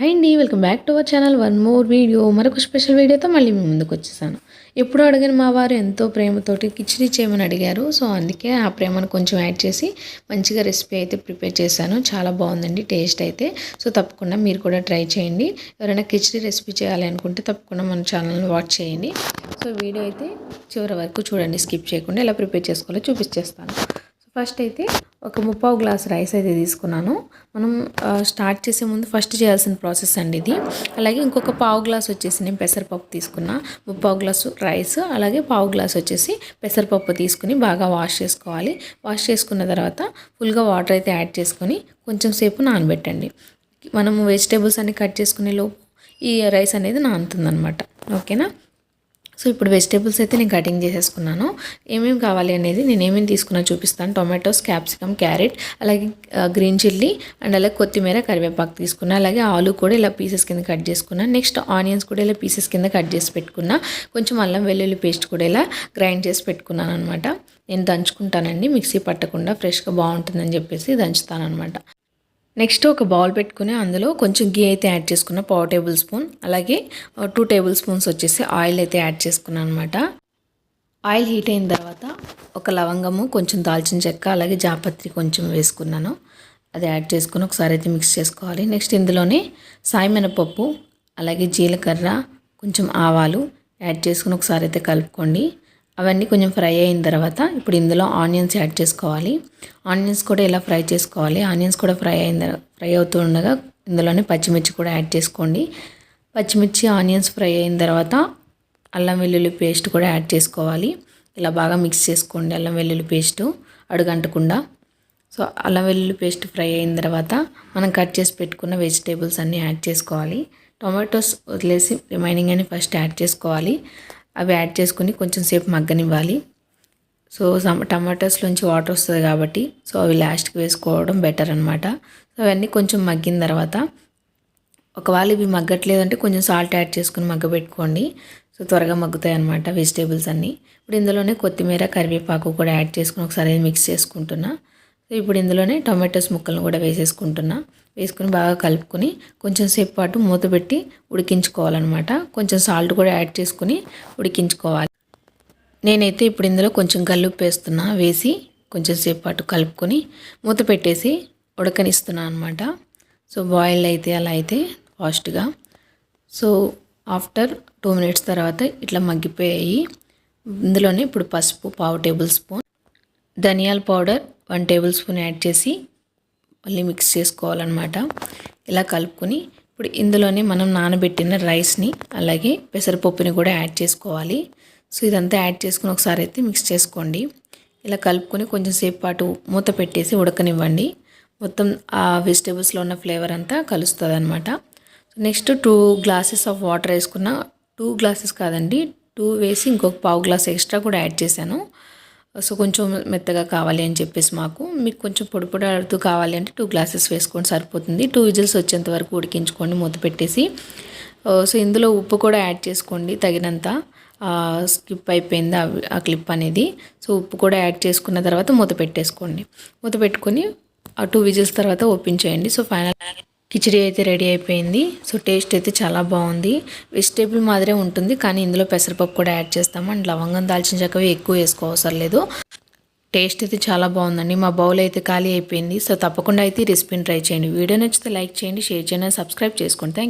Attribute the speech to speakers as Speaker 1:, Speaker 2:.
Speaker 1: High అండి welcome back to our channel. One more video. మరొక special వీడియోతో మళ్ళీ మీ ముందుకు వచ్చేసాను. ఎప్పుడు అడిగిన మా వారు ఎంతో ప్రేమతోటి కిచిడి చేయమని అడిగారు. సో అందుకే ఆ ప్రేమను కొంచెం యాడ్ చేసి మంచిగా రెసిపీ అయితే ప్రిపేర్ చేశాను. చాలా బాగుందండి టేస్ట్ అయితే. సో తప్పకుండా మీరు కూడా ట్రై చేయండి. ఎవరైనా కిచిడి రెసిపీ చేయాలి అనుకుంటే తప్పకుండా మన ఛానల్ని వాచ్ చేయండి. సో వీడియో అయితే చివరి వరకు చూడండి స్కిప్ చేయకుండా ఎలా ప్రిపేర్ చేసుకోవాలో చూపించేస్తాను ఫస్ట్ అయితే ఒక ముప్పావు గ్లాస్ రైస్ అయితే తీసుకున్నాను. మనం స్టార్ట్ చేసే ముందు ఫస్ట్ చేయాల్సిన ప్రాసెస్ అండి ఇది. అలాగే ఇంకొక పావు గ్లాస్ వచ్చేసి నేను పెసరపప్పు తీసుకున్నా. ముప్పావు గ్లాసు రైస్ అలాగే పావు గ్లాస్ వచ్చేసి పెసరపప్పు తీసుకుని బాగా వాష్ చేసుకోవాలి. వాష్ చేసుకున్న తర్వాత ఫుల్గా వాటర్ అయితే యాడ్ చేసుకొని కొంచెం సేపు నానబెట్టండి. మనము వెజిటేబుల్స్ అన్ని కట్ చేసుకునే లోపు ఈ రైస్ అనేది నానుతుందన్నమాట. ఓకేనా? సో ఇప్పుడు వెజిటేబుల్స్ అయితే నేను కటింగ్ చేసేసుకున్నాను. ఏమేమి కావాలి అనేది నేను ఏమేమి తీసుకున్నా చూపిస్తాను. టొమాటోస్ క్యాప్సికమ్ క్యారెట్ అలాగే గ్రీన్ చిల్లీ అండ్ అలాగే కొత్తిమీర కరివేపాకు తీసుకున్నా అలాగే ఆలు కూడా ఇలా పీసెస్ కింద కట్ చేసుకున్నా నెక్స్ట్ ఆనియన్స్ కూడా ఇలా పీసెస్ కింద కట్ చేసి పెట్టుకున్నా కొంచెం అల్లం వెల్లుల్లి పేస్ట్ కూడా ఇలా గ్రైండ్ చేసి పెట్టుకున్నాను అనమాట నేను దంచుకుంటానండి మిక్సీ పట్టకుండా ఫ్రెష్గా బాగుంటుందని చెప్పేసి దంచుతాను అనమాట నెక్స్ట్ ఒక బౌల్ పెట్టుకుని అందులో కొంచెం గీ అయితే యాడ్ చేసుకున్న పావు టేబుల్ స్పూన్ అలాగే టూ టేబుల్ స్పూన్స్ వచ్చేసి ఆయిల్ అయితే యాడ్ చేసుకున్నాను అనమాట ఆయిల్ హీట్ అయిన తర్వాత ఒక లవంగము కొంచెం దాల్చిన చెక్క అలాగే జాపత్రి కొంచెం వేసుకున్నాను. అది యాడ్ చేసుకుని ఒకసారి అయితే మిక్స్ చేసుకోవాలి. నెక్స్ట్ ఇందులోనే సాయి మినపప్పు అలాగే జీలకర్ర కొంచెం ఆవాలు యాడ్ చేసుకుని ఒకసారి అయితే కలుపుకోండి. అవన్నీ కొంచెం ఫ్రై అయిన తర్వాత ఇప్పుడు ఇందులో ఆనియన్స్ యాడ్ చేసుకోవాలి. ఆనియన్స్ కూడా ఇలా ఫ్రై చేసుకోవాలి. ఆనియన్స్ కూడా ఫ్రై అయిన ఫ్రై అవుతూ ఉండగా ఇందులోనే పచ్చిమిర్చి కూడా యాడ్ చేసుకోండి. పచ్చిమిర్చి ఆనియన్స్ ఫ్రై అయిన తర్వాత అల్లం వెల్లుల్లి పేస్ట్ కూడా యాడ్ చేసుకోవాలి. ఇలా బాగా మిక్స్ చేసుకోండి అల్లం వెల్లుల్లి పేస్టు అడుగంటకుండా. సో అల్లం వెల్లుల్లి పేస్ట్ ఫ్రై అయిన తర్వాత మనం కట్ చేసి పెట్టుకున్న వెజిటేబుల్స్ అన్నీ యాడ్ చేసుకోవాలి. టొమాటోస్ వదిలేసి రిమైనింగ్ అని ఫస్ట్ యాడ్ చేసుకోవాలి. అవి యాడ్ చేసుకుని కొంచెం సేపు మగ్గనివ్వాలి. సో సమ్ టమాటోస్లోంచి వాటర్ వస్తుంది కాబట్టి సో అవి లాస్ట్కి వేసుకోవడం బెటర్ అనమాట సో అవన్నీ కొంచెం మగ్గిన తర్వాత ఒకవేళ ఇవి మగ్గట్లేదంటే కొంచెం సాల్ట్ యాడ్ చేసుకుని మగ్గబెట్టుకోండి. సో త్వరగా మగ్గుతాయి అనమాట వెజిటేబుల్స్ అన్నీ. ఇప్పుడు ఇందులోనే కొత్తిమీర కరివేపాకు కూడా యాడ్ చేసుకుని ఒకసారి మిక్స్ చేసుకుంటున్నా. ఇప్పుడు ఇందులోనే టొమాటోస్ ముక్కలను కూడా వేసేసుకుంటున్నా. వేసుకుని బాగా కలుపుకొని కొంచెం సేపు పాటు మూత పెట్టి ఉడికించుకోవాలన్నమాట. కొంచెం సాల్ట్ కూడా యాడ్ చేసుకుని ఉడికించుకోవాలి. నేనైతే ఇప్పుడు ఇందులో కొంచెం కల్లుప్పు వేస్తున్నా. వేసి కొంచెం సేపు పాటు కలుపుకొని మూత పెట్టేసి ఉడకనిస్తున్నా అనమాట సో బాయిల్ అయితే అలా అయితే ఫాస్ట్గా. సో ఆఫ్టర్ టూ మినిట్స్ తర్వాత ఇట్లా మగ్గిపోయాయి. ఇందులోనే ఇప్పుడు పసుపు పావు టేబుల్ స్పూన్ ధనియాల powder one tablespoon add చేసి మళ్ళీ మిక్స్ చేసుకోవాలన్నమాట. ఇలా కలుపుకొని ఇప్పుడు ఇందులోనే మనం నానబెట్టిన రైస్ని అలాగే పెసరపప్పుని కూడా యాడ్ చేసుకోవాలి. సో ఇదంతా యాడ్ చేసుకుని ఒకసారి అయితే మిక్స్ చేసుకోండి. ఇలా కలుపుకొని కొంచెం సేపు పాటు మూత పెట్టేసి ఉడకనివ్వండి. మొత్తం ఆ వెజిటేబుల్స్లో ఉన్న ఫ్లేవర్ అంతా కలుస్తుంది అనమాట next two glasses of water వేసుకున్న టూ గ్లాసెస్ కాదండి టూ వేసి ఇంకొక పావు గ్లాస్ ఎక్స్ట్రా కూడా యాడ్ చేశాను. సో కొంచెం మెత్తగా కావాలి అని చెప్పేసి మాకు. మీకు కొంచెం పొడి పొడి ఆడుతూ కావాలి అంటే టూ గ్లాసెస్ వేసుకోండి సరిపోతుంది. టూ విజిల్స్ వచ్చేంత వరకు ఉడికించుకోండి మూత పెట్టేసి. సో ఇందులో ఉప్పు కూడా యాడ్ చేసుకోండి తగినంత. స్కిప్ అయిపోయింది ఆ క్లిప్ అనేది. సో ఉప్పు కూడా యాడ్ చేసుకున్న తర్వాత మూత పెట్టేసుకోండి. మూత పెట్టుకొని ఆ టూ విజిల్స్ తర్వాత ఓపెన్ చేయండి. సో ఫైనల్ కిచడీ అయితే రెడీ అయిపోయింది. సో టేస్ట్ అయితే చాలా బాగుంది. వెజిటేబుల్ మాదిరే ఉంటుంది కానీ ఇందులో పెసరపప్పు కూడా యాడ్ చేస్తాము. అండ్ లవంగం దాల్చిన చక్కవి ఎక్కువ వేసుకోవసరం లేదు. టేస్ట్ అయితే చాలా బాగుందండి. మా బౌల్ అయితే ఖాళీ అయిపోయింది. సో తప్పకుండా అయితే ఈ రెసిపీని ట్రై చేయండి. వీడియో నచ్చితే లైక్ చేయండి షేర్ చేయండి సబ్స్క్రైబ్ చేసుకోండి. థ్యాంక్